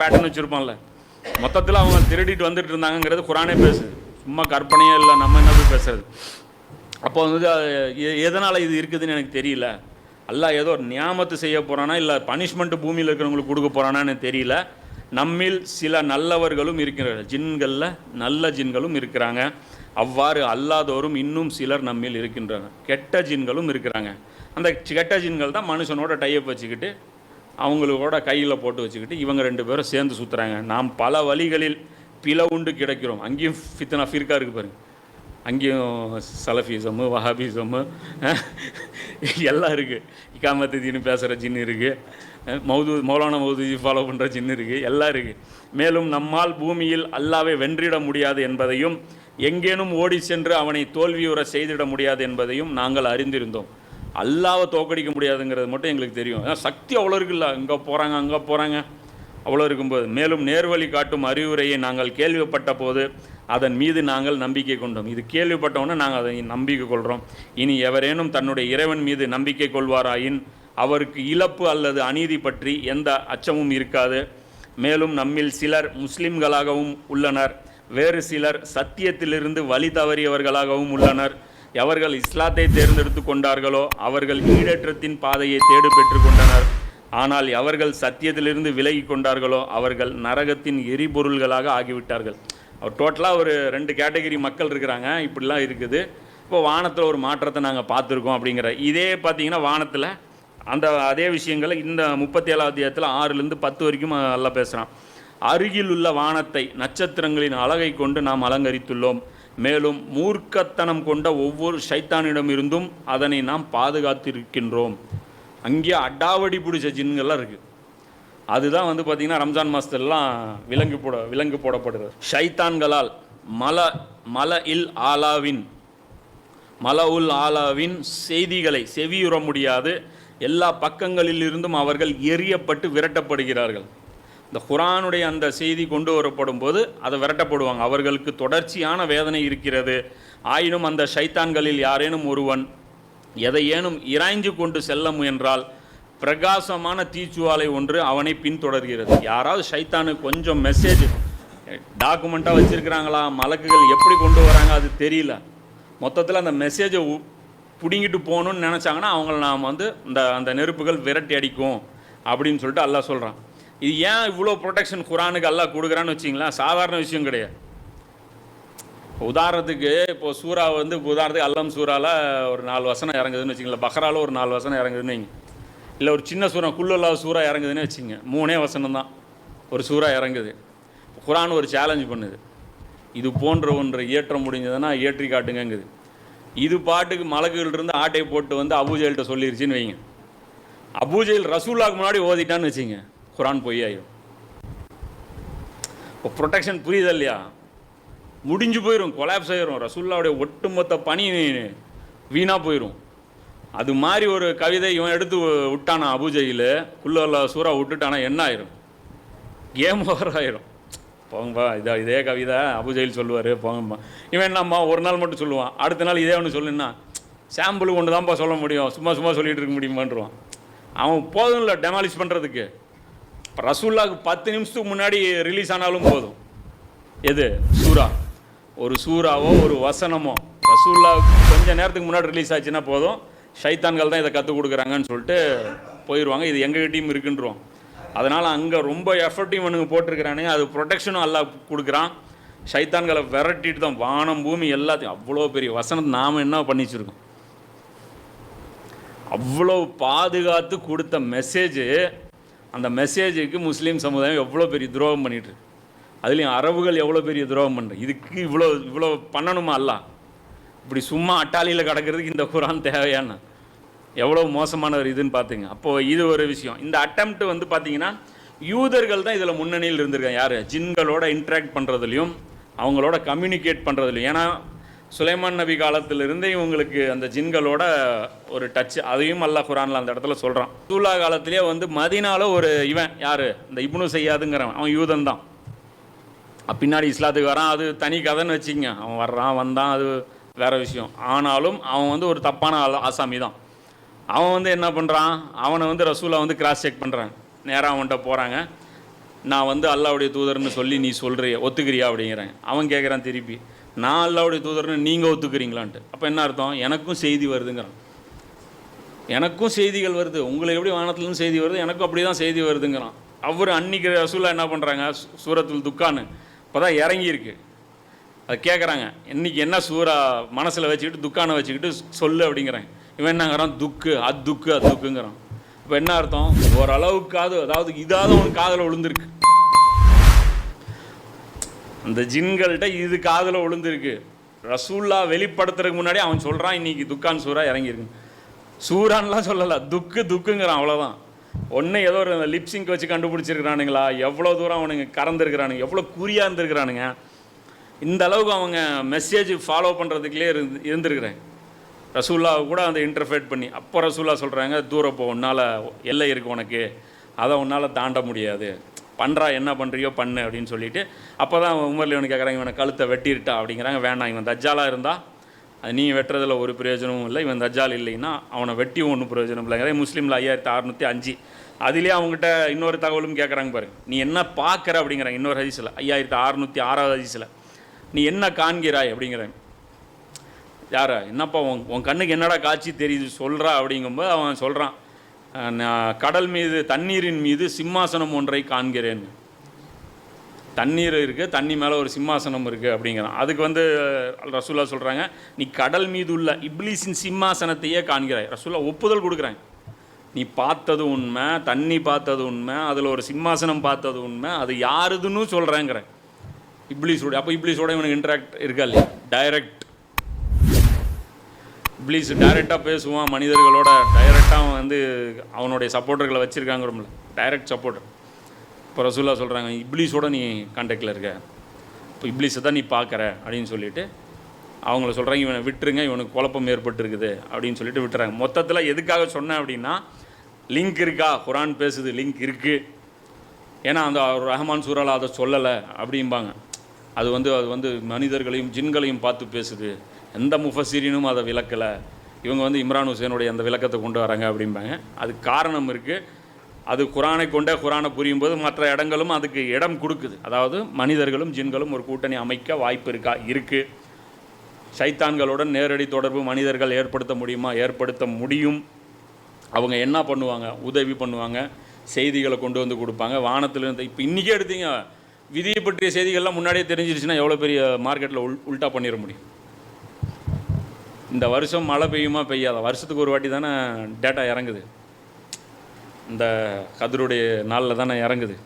Pattern வச்சுருப்பான்ல மொத்தத்தில் அவங்க திருடிட்டு வந்துட்டு இருந்தாங்கங்கிறது குரானே பேசுது. சும்மா கற்பனையே இல்லை நம்ம என்ன போய் பேசுறது? அப்போ வந்து எதனால் எ- இது இருக்குதுன்னு எனக்கு தெரியல. அல்லாஹ் ஏதோ ஒரு நியாமத்து செய்ய போகிறானா இல்லை பனிஷ்மெண்ட் பூமியில் இருக்கிறவங்களுக்கு கொடுக்க போகிறானான்னு தெரியல. நம்மில் சில நல்லவர்களும் இருக்கிறார்கள். ஜின்களில் நல்ல ஜின்களும் இருக்கிறாங்க. அவ்வாறு அல்லாதோரும் இன்னும் சிலர் நம்மில் இருக்கின்றனர். கெட்ட ஜின்களும் இருக்கிறாங்க. அந்த கெட்ட ஜின்கள் தான் மனுஷனோட டைப் வச்சுக்கிட்டு அவங்களோட கையில் போட்டு வச்சுக்கிட்டு இவங்க ரெண்டு பேரும் சேர்ந்து சுற்றுறாங்க நாம் பல வழிகளில் பிளவுண்டு கிடைக்கிறோம். அங்கேயும் ஃபித்னா ஃபிர்கா இருக்கு பாருங்க. அங்கேயும் சலஃபிசமு வஹாபிசமு எல்லாம் இருக்குது இக்காமத்தின்னு பேசுகிற ஜின்னு இருக்குது மௌது மௌலான மௌதுஜி ஃபாலோ பண்ணுற ஜின்னு இருக்குது எல்லாம் இருக்குது மேலும் நம்மால் பூமியில் அல்லாவை வென்றிட முடியாது என்பதையும் எங்கேனும் ஓடி சென்று அவனை தோல்வியுற செய்திட முடியாது என்பதையும் நாங்கள் அறிந்திருந்தோம். அல்லாவை தோக்கடிக்க முடியாதுங்கிறது மட்டும் எங்களுக்கு தெரியும். ஏன்னா சக்தி அவ்வளோ இருக்குல்ல. இங்கே போகிறாங்க அங்கே போகிறாங்க அவ்வளோ இருக்கும்போது. மேலும் நேர்வழி காட்டும் அறிவுரையை நாங்கள் கேள்விப்பட்ட போது அதன் மீது நாங்கள் நம்பிக்கை கொண்டோம். இது கேள்விப்பட்டவுடனே நாங்கள் அதை நம்பிக்கை கொள்கிறோம் இனி எவரேனும் தன்னுடைய இறைவன் மீது நம்பிக்கை கொள்வாராயின் அவருக்கு இழப்பு அல்லது அநீதி பற்றி எந்த அச்சமும் இருக்காது. மேலும் நம்மில் சிலர் முஸ்லிம்களாகவும் உள்ளனர். வேறு சிலர் சத்தியத்திலிருந்து வழி தவறியவர்களாகவும் உள்ளனர். எவர்கள் இஸ்லாத்தை தேர்ந்தெடுத்து கொண்டார்களோ அவர்கள் ஈடற்றத்தின் பாதையை தேடு பெற்றுக்கொண்டனர் ஆனால் எவர்கள் சத்தியத்திலிருந்து விலகி கொண்டார்களோ அவர்கள் நரகத்தின் எரிபொருள்களாக ஆகிவிட்டார்கள். அவர் டோட்டலாக ஒரு ரெண்டு கேட்டகரி மக்கள் இருக்கிறாங்க. இப்படிலாம் இருக்குது. இப்போ வானத்தில் ஒரு மாற்றத்தை நாங்கள் பார்த்துருக்கோம் அப்படிங்கிற. இதே பார்த்தீங்கன்னா வானத்தில் அந்த அதே விஷயங்களை இந்த முப்பத்தி ஏழாவது அத்தியாயத்தில் ஆறுலேருந்து பத்து வரைக்கும் நல்லா பேசுகிறான் அருகில் உள்ள வானத்தை நட்சத்திரங்களின் அழகை கொண்டு நாம் அலங்கரித்துள்ளோம். மேலும் மூர்க்கத்தனம் கொண்ட ஒவ்வொரு சைத்தானிடமிருந்தும் அதனை நாம் பாதுகாத்திருக்கின்றோம். அங்கே அடாவடி பிடிச்ச ஜின்கள்லாம் இருக்குது அதுதான் வந்து பார்த்திங்கன்னா ரம்ஜான் மாதத்துலலாம் விலங்கு போட விலங்கு போடப்படுது ஷைத்தான்களால் மல மல இல் ஆலாவின் மல உல் ஆலாவின் செய்திகளை செவியுற முடியாது. எல்லா பக்கங்களிலிருந்தும் அவர்கள் எரியப்பட்டு விரட்டப்படுகிறார்கள். இந்த குரானுடைய அந்த செய்தி கொண்டு வரப்படும் போது அதை விரட்டப்படுவாங்க. அவர்களுக்கு தொடர்ச்சியான வேதனை இருக்கிறது. ஆயினும் அந்த ஷைத்தான்களில் யாரேனும் ஒருவன் எதை ஏனும் இராய்ஞ்சு கொண்டு செல்ல முயன்றால் பிரகாசமான தீச்சுவாலை ஒன்று அவனை பின்தொடர்கிறது. யாராவது ஷைத்தானு கொஞ்சம் மெசேஜ் டாக்குமெண்ட்டாக வச்சுருக்கிறாங்களா? மலக்குகள் எப்படி கொண்டு வராங்க? அது தெரியல. மொத்தத்தில் அந்த மெசேஜை பிடுங்கிட்டு போகணும்னு நினச்சாங்கன்னா அவங்கள நாம் வந்து இந்த அந்த நெருப்புகள் விரட்டி அடிக்கும். அப்படின்னு சொல்லிட்டு அல்லாஹ் சொல்கிறான் இது ஏன் இவ்வளோ ப்ரொடெக்ஷன் குரானுக்கு எல்லாம் கொடுக்குறான்னு வச்சிங்களேன்? சாதாரண விஷயம் கிடையாது. உதாரணத்துக்கு இப்போ சூறா வந்து இப்போ உதாரணத்துக்கு அல்லம் சூறால ஒரு நாலு வசனம் இறங்குதுன்னு வச்சுங்களேன். பஹ்ரால ஒரு நாலு வசனம் இறங்குதுன்னு வைங்க. இல்லை ஒரு சின்ன சூறா குள்ளுல்லா சூறா இறங்குதுன்னு வச்சுங்க. மூணே வசனம் தான். ஒரு சூறா இறங்குது. குரான் ஒரு சேலஞ்ச் பண்ணுது. இது போன்ற ஒன்றை ஏற்றம் முடிஞ்சதுன்னா ஏற்றி காட்டுங்கங்குது. இது பாட்டுக்கு மலக்குகள் இருந்து ஆட்டை போட்டு வந்து அபூஜெயில்கிட்ட சொல்லிருச்சின்னு வைங்க. அபூஜெயில் ரசூல்லாவுக்கு முன்னாடி ஓதிட்டான்னு வச்சுங்க. குரான் பொய் ஆயிடும் இப்போ ப்ரொடெக்ஷன் புரியுதா இல்லையா? முடிஞ்சு போயிடும் கொலாப்ஸ் ஆயிரும். ரசுல்லாவுடைய ஒட்டுமொத்த பணி வீணாக போயிடும் அது மாதிரி ஒரு கவிதை இவன் எடுத்து விட்டானா அபுஜையில் உள்ள சூறா விட்டுட்டானா என்ன ஆயிரும்? கேம் ஓவர் ஆயிரும். போங்கப்பா இதா இதே கவிதை அபுஜெயில் சொல்லுவார் போங்கப்பா. இவன் என்னம்மா ஒரு நாள் மட்டும் சொல்லுவான். அடுத்த நாள் இதே ஒன்று சொல்லுன்னா சாம்பிள் ஒன்று தான்ப்பா சொல்ல முடியும். சும்மா சும்மா சொல்லிகிட்டு இருக்க முடியுமான்றான் அவன் போதும் இல்லை டெமாலிஷ் பண்ணுறதுக்கு இப்போ ரசூல்லாவுக்கு பத்து நிமிஷத்துக்கு முன்னாடி ரிலீஸ் ஆனாலும் போதும். எது? சூறா ஒரு சூறாவோ ஒரு வசனமோ. ரசூல்லாவுக்கு கொஞ்ச நேரத்துக்கு முன்னாடி ரிலீஸ் ஆச்சுன்னா போதும். ஷைத்தான்கள் தான் இதை கற்றுக் கொடுக்குறாங்கன்னு சொல்லிட்டு போயிடுவாங்க இது எங்ககிட்டையும் இருக்குன்றோம். அதனால் அங்கே ரொம்ப எஃபர்ட்டையும் இவனுங்க போட்டிருக்கிறானுங்க. அது ப்ரொடெக்ஷனும் அல்லா கொடுக்குறான். சைத்தான்களை விரட்டிட்டு தான் வானம் பூமி எல்லாத்தையும் அவ்வளோ பெரிய வசனத்தை நாம் என்ன பண்ணி வச்சுருக்கோம் அவ்வளோ பாதுகாத்து கொடுத்த மெசேஜு அந்த மெசேஜுக்கு முஸ்லீம் சமுதாயம் எவ்வளோ பெரிய துரோகம் பண்ணிட்டு இருக்கு. அதுலேயும் அரபுகள் எவ்வளோ பெரிய துரோகம் பண்ணுற இதுக்கு இவ்வளோ இவ்வளோ பண்ணணுமா அல்ல? இப்படி சும்மா அட்டாளியில் கிடக்கிறதுக்கு இந்த குரான் தேவையான எவ்வளோ மோசமானவர் இதுன்னு பார்த்துங்க அப்போது இது ஒரு விஷயம். இந்த அட்டம்ப்ட் வந்து பார்த்தீங்கன்னா யூதர்கள் தான் இதில் முன்னணியில் இருந்திருக்காங்க. யார்? ஜின்களோட இன்ட்ராக்ட் பண்ணுறதுலையும் அவங்களோட கம்யூனிகேட் பண்ணுறதுலையும் ஏன்னா சுலைமான் நபி காலத்திலிருந்தே இவங்களுக்கு அந்த ஜின்களோட ஒரு டச் அதையும் அல்லாஹ் குரானில் அந்த இடத்துல சொல்கிறான் சூலா காலத்திலே வந்து மதினால ஒரு இவன் யார்? இந்த இப்னு செய்யாதுங்கிறவன் அவன் யூதன் தான். பின்னாடி இஸ்லாத்துக்கு வரான் அது தனி கதைன்னு வச்சுக்கங்க. அவன் வர்றான் வந்தான் அது வேற விஷயம். ஆனாலும் அவன் வந்து ஒரு தப்பான ஆள- ஆசாமி தான். அவன் வந்து என்ன பண்ணுறான் அவனை வந்து ரசூலா வந்து கிராஸ் செக் பண்ணுறான் நேராக அவன்கிட்ட போகிறாங்க நான் வந்து அல்லாவுடைய தூதர்னு சொல்லி நீ சொல்கிறிய ஒத்துக்கிறியா அப்படிங்கிறேன். அவன் கேட்குறான் திருப்பி. நான் அல்லாவுடைய தூதர்னு நீங்கள் ஒத்துக்கிறீங்களான்ட்டு. அப்போ என்ன அர்த்தம்? எனக்கும் செய்தி வருதுங்கிறான். எனக்கும் செய்திகள் வருது. உங்களுக்கு எப்படி வானத்துலேருந்து செய்தி வருது? எனக்கும் அப்படி தான் செய்தி வருதுங்கிறான். அவர் அன்னைக்கு ரசூலா என்ன பண்ணுறாங்க சூரத்தில் துக்கான்னு. இப்போ தான் இறங்கியிருக்கு. அது கேட்குறாங்க இன்னைக்கு என்ன சூறா மனசில் வச்சுக்கிட்டு துக்கானை வச்சுக்கிட்டு சொல்லு அப்படிங்கிறேன். இவன் என்னங்கிறான் துக்கு அது துக்கு அது துக்குங்கிறான். இப்போ என்ன அர்த்தம்? ஓரளவுக்காவது அதாவது இதாவது அவனுக்கு காதில் விழுந்திருக்கு. அந்த ஜின்கள்கிட்ட இது காதில் விழுந்திருக்கு. ரசூல்லா வெளிப்படுத்துறதுக்கு முன்னாடி அவன் சொல்கிறான் இன்னைக்கு துக்கான் சூறா இறங்கியிருக்கு சூறான்லாம் சொல்லலை துக்கு துக்குங்கிறான் அவ்வளோதான் ஒன்று ஏதோ ஒரு லிப்ஸிங்க் வச்சு கண்டுபிடிச்சிருக்கிறானுங்களா? எவ்வளோ தூரம் அவனுங்க கறந்துருக்கிறானுங்க? எவ்வளோ குறியாக இருந்திருக்கிறானுங்க? இந்த அளவுக்கு அவங்க மெசேஜ் ஃபாலோ பண்ணுறதுக்குள்ளே இருந்து இருந்திருக்கிறேன். ரசூல்லாவை கூட அந்த இன்டர்ஃபேட் பண்ணி அப்போ ரசூல்லா சொல்கிறாங்க தூரப்போ உன்னால் எல்லை இருக்கு உனக்கு. அதை உன்னால் தாண்ட முடியாது. பண்ணுறா என்ன பண்ணுறியோ பண்ணு அப்படின்னு சொல்லிட்டு அப்போ தான் உமர்ல இவனு கேட்குறாங்க இவனை கழுத்தை வெட்டிருட்டா அப்படிங்கிறாங்க. வேணாம் இவன் தஜ்ஜாலாக இருந்தால் அது நீ வெட்டுறதில் ஒரு பிரயோஜனமும் இல்லை இவன் தஜ்ஜால் இல்லைன்னா அவனை வெட்டி ஒன்றும் பிரயோஜனம் இல்லைங்கிற முஸ்லீமில் ஐயாயிரத்தி அறுநூற்றி அஞ்சு. அதுலேயே அவங்ககிட்ட இன்னொரு தகவலும் கேட்குறாங்க பாருங்க நீ என்ன பார்க்குற அப்படிங்கிறாங்க இன்னொரு ஹதீஸில் ஐயாயிரத்தி அறுநூற்றி ஆறாவது ஹதீஸில். நீ என்ன காண்கிறாய் அப்படிங்கிறாங்க. யாரா? என்னப்பா உன் உன் கண்ணுக்கு என்னடா காட்சி தெரியுது சொல்கிறா அப்படிங்கும்போது அவன் சொல்கிறான் கடல் மீது தண்ணீரின் மீது சிம்மாசனம் ஒன்றை காண்கிறேன். தண்ணீர் இருக்குது தண்ணி மேலே ஒரு சிம்மாசனம் இருக்குது அப்படிங்கிறான். அதுக்கு வந்து ரசூல்லா சொல்கிறாங்க நீ கடல் மீது உள்ள இப்லீஸின் சிம்மாசனத்தையே காண்கிறாய். ரசூல்லா ஒப்புதல் கொடுக்குறாங்க. நீ பார்த்தது உண்மை தண்ணி பார்த்தது உண்மை அதில் ஒரு சிம்மாசனம் பார்த்தது உண்மை அது யாருதுன்னு சொல்கிறேங்கிற இப்ளீஸோட அப்போ இப்ளீஸோட இவனுக்கு இன்ட்ராக்ட் இருக்கா இல்லையா? டைரக்ட் இப்லீஸ் டைரெக்டாக பேசுவான் மனிதர்களோட டைரெக்டாக அவன் வந்து அவனுடைய சப்போர்ட்டர்களை வச்சுருக்காங்கிறோம்ல டைரக்ட் சப்போர்ட்டர் இப்போ ரசூல்லா சொல்கிறாங்க இப்ளீஸோட நீ கான்டாக்டில் இருக்க. இப்போ இப்லீஸை தான் நீ பார்க்குற அப்படின்னு சொல்லிட்டு அவங்கள சொல்கிறாங்க இவனை விட்டுருங்க இவனுக்கு குழப்பம் ஏற்பட்டிருக்குது அப்படின்னு சொல்லிட்டு விட்டுறாங்க. மொத்தத்தில் எதுக்காக சொன்னேன் அப்படின்னா லிங்க் இருக்கா? குரான் பேசுது லிங்க் இருக்குது ஏன்னா அந்த ரஹமான் சூரால் அதை சொல்லலை அப்படிம்பாங்க. அது வந்து அது வந்து மனிதர்களையும் ஜின்களையும் பார்த்து பேசுது. எந்த முஃபசீரினும் அதை விளக்கலை. இவங்க வந்து இம்ரான் ஹுசேனுடைய அந்த விளக்கத்தை கொண்டு வராங்க அப்படிம்பாங்க. அதுக்கு காரணம் இருக்குது அது குரானை கொண்டே குரானை புரியும் போது மற்ற இடங்களும் அதுக்கு இடம் கொடுக்குது. அதாவது மனிதர்களும் ஜின்களும் ஒரு கூட்டணி அமைக்க வாய்ப்பு இருக்கா? இருக்குது சைத்தான்களுடன் நேரடி தொடர்பு மனிதர்கள் ஏற்படுத்த முடியுமா? ஏற்படுத்த முடியும். அவங்க என்ன பண்ணுவாங்க? உதவி பண்ணுவாங்க. செய்திகளை கொண்டு வந்து கொடுப்பாங்க. வானத்திலிருந்து இப்போ இன்றைக்கே எடுத்தீங்க. விதியை பற்றிய செய்திகள்லாம் முன்னாடியே தெரிஞ்சிருச்சுன்னா எவ்வளோ பெரிய மார்க்கெட்டில் உள் உல்ட்டா பண்ணிட முடியும். இந்த வருஷம் மழை பெய்யுமா பெய்யாத? வருஷத்துக்கு ஒரு வாட்டி தானே டேட்டா இறங்குது. இந்த கதிருடைய நாளில் தானே இறங்குது.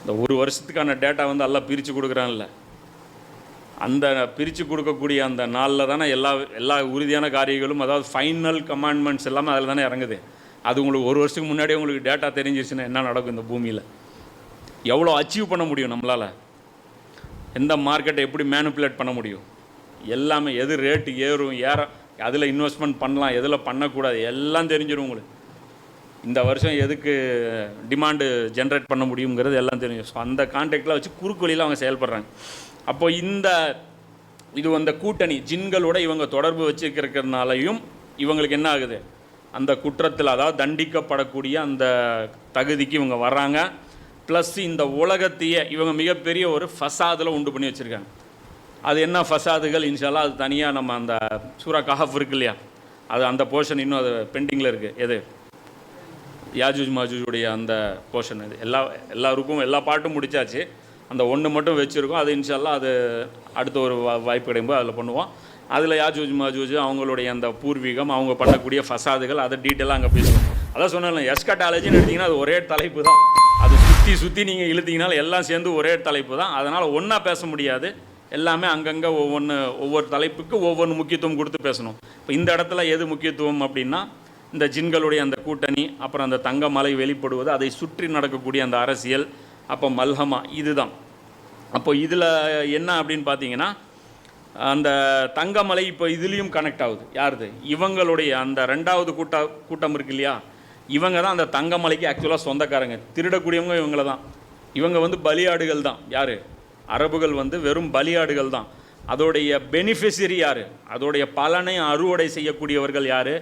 இந்த ஒரு வருஷத்துக்கான டேட்டா வந்து எல்லாம் பிரித்து கொடுக்குறான்ல. அந்த பிரித்து கொடுக்கக்கூடிய அந்த நாளில் தானே எல்லா எல்லா உறுதியான காரியங்களும் அதாவது ஃபைனல் கமாண்ட்மெண்ட்ஸ் எல்லாமே அதில் தானே இறங்குது. அது உங்களுக்கு ஒரு வருஷத்துக்கு முன்னாடியே உங்களுக்கு டேட்டா தெரிஞ்சிருச்சுன்னா என்ன நடக்கும் இந்த பூமியில்? எவ்வளோ அச்சீவ் பண்ண முடியும் நம்மளால்? எந்த மார்க்கெட்டை எப்படி மேனுப்புலேட் பண்ண முடியும்? எல்லாமே எது ரேட்டு ஏறும் ஏற அதில் இன்வெஸ்ட்மெண்ட் பண்ணலாம் எதில் பண்ணக்கூடாது எல்லாம் தெரிஞ்சிடும் உங்களுக்கு. இந்த வருஷம் எதுக்கு டிமாண்டு ஜென்ரேட் பண்ண முடியுங்கிறது எல்லாம் தெரியும். ஸோ அந்த கான்டாக்டில் வச்சு குறுக்கு வழியில் அவங்க செயல்படுறாங்க. அப்போ இந்த இது அந்த கூட்டணி ஜின்களோட இவங்க தொடர்பு வச்சுருக்கிறதுனாலையும் இவங்களுக்கு என்ன ஆகுது? அந்த குற்றத்தில் அதாவது தண்டிக்கப்படக்கூடிய அந்த தகுதிக்கு இவங்க வர்றாங்க. ப்ளஸ் இந்த உலகத்தையே இவங்க மிகப்பெரிய ஒரு ஃபசாதில் உண்டு பண்ணி வச்சுருக்காங்க. அது என்ன ஃபசாதுகள் இன்ஷால்லா அது தனியாக நம்ம அந்த சூரா கஹப் இருக்கு இல்லையா அது அந்த போர்ஷன் இன்னும் அது பெண்டிங்கில் இருக்குது எது? யாஜூஜ் மாஜூஜுடைய அந்த போர்ஷன் இது. எல்லா எல்லாருக்கும் எல்லா பாட்டும் முடிச்சாச்சு. அந்த ஒன்று மட்டும் வச்சுருக்கோம். அது இன்ஷால்லா அது அடுத்த ஒரு வா- வாய்ப்பு கிடைக்கும்போது அதில் பண்ணுவோம். அதில் யாஜூஜ் மாஜூஜ் அவங்களுடைய அந்த பூர்வீகம் அவங்க பண்ணக்கூடிய ஃபசாதுகள் அதை டீட்டெயிலாக அங்கே பேசுவோம். அதான் சொன்னேன் எஸ்கட்டாலஜின்னு எடுத்திங்கன்னா அது ஒரே தலைப்பு தான். அது சுற்றி சுற்றி நீங்கள் இழுத்தீங்கனாலும் எல்லாம் சேர்ந்து ஒரே தலைப்பு தான். அதனால் ஒன்றா பேச முடியாது. எல்லாமே அங்கங்கே ஒவ்வொன்று ஒவ்வொரு தலைப்புக்கு ஒவ்வொன்று முக்கியத்துவம் கொடுத்து பேசணும். இப்போ இந்த இடத்துல எது முக்கியத்துவம் அப்படின்னா இந்த ஜின்களுடைய அந்த கூட்டணி அப்புறம் அந்த தங்கமலை வெளிப்படுவது அதை சுற்றி நடக்கக்கூடிய அந்த அரசியல் அப்போ மல்ஹமா இதுதான். அப்போ இதில் என்ன அப்படின்னு பார்த்தீங்கன்னா அந்த தங்கமலை இப்போ இதுலேயும் கனெக்ட் ஆகுது. யாருது? இவங்களுடைய அந்த ரெண்டாவது கூட்ட கூட்டம் இருக்கு இல்லையா? இவங்க தான் அந்த தங்கமலைக்கு ஆக்சுவலாக சொந்தக்காரங்க. திருடக்கூடியவங்க இவங்கள தான் இவங்க வந்து பலியாடுகள் தான். யார்? அரபுகள் வந்து வெறும் பலியாடுகள் தான். அதோடைய பெனிஃபிஷரி யார்? அதோடைய பலனை அறுவடை செய்யக்கூடியவர்கள் யார்?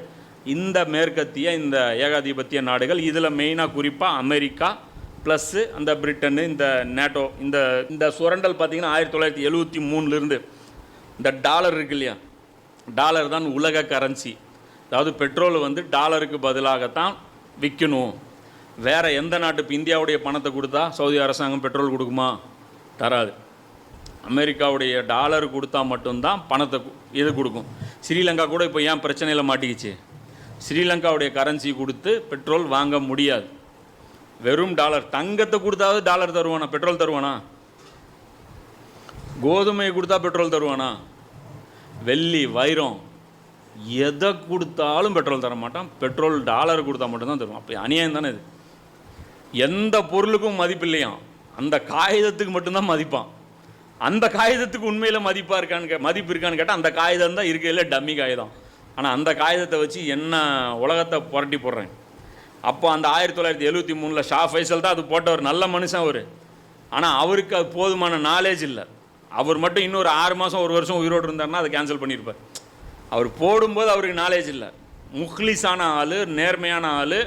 இந்த மேற்கத்திய இந்த ஏகாதிபத்திய நாடுகள். இதில் மெயினாக குறிப்பாக அமெரிக்கா ப்ளஸ்ஸு அந்த பிரிட்டனு இந்த நேட்டோ இந்த இந்த சுரண்டல் பார்த்தீங்கன்னா ஆயிரத்தி தொள்ளாயிரத்தி எழுபத்தி மூணுலேருந்து இந்த டாலர் இருக்கு இல்லையா? டாலர் தான் உலக கரன்சி அதாவது பெட்ரோல் வந்து டாலருக்கு பதிலாகத்தான் விற்கணும் வேறு எந்த நாட்டு இப்போ இந்தியாவுடைய பணத்தை கொடுத்தா சவுதி அரசாங்கம் பெட்ரோல் கொடுக்குமா? தராது. அமெரிக்காவுடைய டாலர் கொடுத்தா மட்டும்தான் பணத்தை இது கொடுக்கும். ஸ்ரீலங்கா கூட இப்போ ஏன் பிரச்சனையில் மாட்டிக்கிச்சு? ஸ்ரீலங்காவுடைய கரன்சி கொடுத்து பெட்ரோல் வாங்க முடியாது. வெறும் டாலர். தங்கத்தை கொடுத்தாவது டாலர் தருவானா? பெட்ரோல் தருவானா? கோதுமையை கொடுத்தா பெட்ரோல் தருவானா? வெள்ளி வைரம். எதை கொடுத்தாலும் பெட்ரோல் தர மாட்டான். பெட்ரோல் டாலர் கொடுத்தா மட்டும்தான் தருவான். அப்போ அநியாயம் தானே இது? எந்த பொருளுக்கும் மதிப்பு இல்லையாம் அந்த காகிதத்துக்கு மட்டும்தான் மதிப்பான். அந்த காகிதத்துக்கு உண்மையில் மதிப்பாக இருக்கான்னு கே மதிப்பு இருக்கான்னு கேட்டால் அந்த காகிதம் தான் இருக்கையில் டம்மி காகிதம். ஆனால் அந்த காகிதத்தை வச்சு என்ன உலகத்தை புரட்டி போடுறேன். அப்போ அந்த ஆயிரத்தி தொள்ளாயிரத்தி எழுபத்தி மூணில் ஷா ஃபைசல் தான் அது போட்டவர் நல்ல மனுஷன் அவர். ஆனால் அவருக்கு அது போதுமான நாலேஜ் இல்லை. அவர் மட்டும் இன்னொரு ஆறு மாதம் ஒரு வருஷம் உயிரோடு இருந்தாருன்னா அதை கேன்சல் பண்ணியிருப்பார் அவர் போடும்போது அவருக்கு நாலேஜ் இல்லை. முஹ்லிஸான ஆள் நேர்மையான ஆள்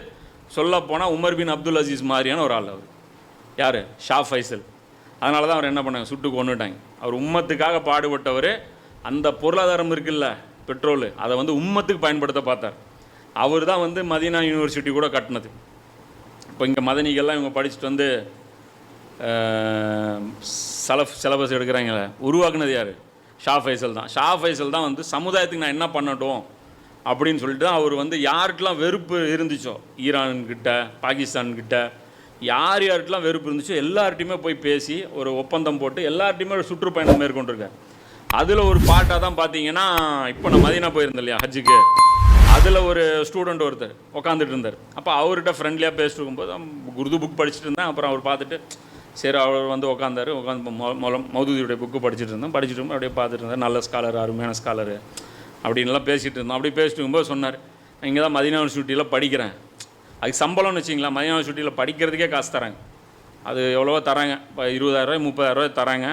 சொல்லப்போனால் உமர் பின் அப்துல் அசீஸ் மாதிரியான ஒரு ஆள் அவர். யார்? ஷா ஃபைசல். அதனால தான் அவர் என்ன பண்ணாங்க? சுட்டு கொண்டுட்டாங்க அவர் உம்மத்துக்காக பாடுபட்டவர் அந்த பொருளாதாரம் இருக்குல்ல பெட்ரோல் அதை வந்து உம்மத்துக்கு பயன்படுத்த பார்த்தார். அவர் தான் வந்து மதீனா யூனிவர்சிட்டி கூட கட்டினது. இப்போ இங்கே மதனிகள்லாம் இவங்க படிச்சுட்டு வந்து சலஃப் சிலபஸ் எடுக்கிறாங்களே உருவாக்குனது யார்? ஷா ஃபைசல் தான். ஷா ஃபைசல் தான் வந்து சமுதாயத்துக்கு நான் என்ன பண்ணட்டும் அப்படின்னு சொல்லிட்டு தான் அவர் வந்து யாருக்கெல்லாம் வெறுப்பு இருந்துச்சோ ஈரான்கிட்ட பாகிஸ்தான்கிட்ட யார் யார்கிட்டலாம் வெறுப்பு இருந்துச்சோ எல்லார்ட்டையுமே போய் பேசி ஒரு ஒப்பந்தம் போட்டு எல்லார்ட்டையுமே ஒரு சுற்றுப்பயணம் மேற்கொண்டிருக்கேன். அதில் ஒரு பாட்டாக தான் பார்த்தீங்கன்னா இப்போ நான் மதீனா போயிருந்தேன் இல்லையா ஹஜ்ஜுக்கு. அதில் ஒரு ஸ்டூடெண்ட் ஒருத்தர் உட்காந்துட்டு இருந்தார். அப்போ அவர்கிட்ட ஃப்ரெண்ட்லியாக பேசிட்டு இருக்கும்போது குருது புக் படிச்சுட்டு இருந்தேன். அப்புறம் அவர் பார்த்துட்டு சரி அவர் வந்து உட்காந்தாரு உட்காந்து மௌதூதியுடைய புக்கு படிச்சுட்டு இருந்தேன். படிச்சுட்டு அப்படியே பார்த்துட்டு இருந்தார். நல்ல ஸ்காலர் அருமையான ஸ்காலரு அப்படின்லாம் பேசிகிட்டு இருந்தோம். அப்படி பேசிட்டு இருக்கும்போது சொன்னார் இங்கே தான் மதினா யூனிவர்சிட்டியில் படிக்கிறேன். அதுக்கு சம்பளம்னு வச்சிங்களா மதியான சுட்டியில் படிக்கிறதுக்கே காசு தராங்க. அது எவ்வளவோ தராங்க. இப்போ இருபதாயிரரூவாய் முப்பதாயிரரூவா தராங்க.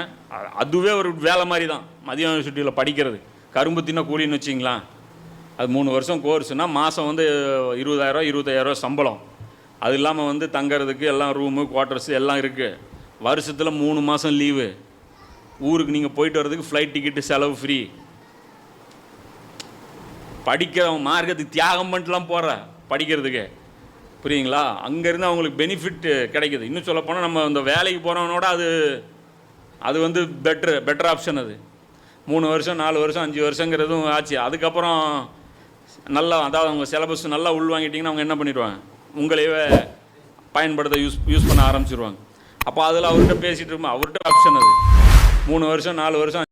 அதுவே ஒரு வேலை மாதிரி தான் மதியான சுட்டியில் படிக்கிறது. கரும்பு தின்ன கூலின்னு வச்சிங்களா அது மூணு வருஷம் கோர்ஸ்னால் மாதம் வந்து இருபதாயிரரூவா இருபத்தாயிரரூவா சம்பளம். அது இல்லாமல் வந்து தங்கறதுக்கு எல்லாம் ரூமு குவார்ட்டர்ஸ் எல்லாம் இருக்குது வருஷத்தில் மூணு மாதம் லீவு. ஊருக்கு நீங்கள் போயிட்டு வரதுக்கு ஃப்ளைட் டிக்கெட்டு செலவு ஃப்ரீ படிக்கிறவன் மார்க்கத்துக்கு தியாகம் பண்ணிட்டுலாம் போகிற படிக்கிறதுக்கு. புரியுங்களா? அங்கேருந்து அவங்களுக்கு பெனிஃபிட் கிடைக்குது. இன்னும் சொல்லப்போனால் நம்ம அந்த வேலைக்கு போகிறவனோட அது அது வந்து பெட்ரு பெட்டர் ஆப்ஷன் அது. மூணு வருஷம் நாலு வருஷம் அஞ்சு வருஷங்கிறதும் ஆச்சு. அதுக்கப்புறம் நல்லா அதாவது அவங்க சிலபஸ் நல்லா உள்வாங்கிட்டிங்கன்னா அவங்க என்ன பண்ணிடுவாங்க? உங்களையே பயன்படுத்த யூஸ் யூஸ் பண்ண ஆரம்பிச்சிருவாங்க. அப்போ அதில் அவர்கிட்ட பேசிகிட்டு இருக்கோம் அவர்கிட்ட ஆப்ஷன் அது. மூணு வருஷம் நாலு வருஷம்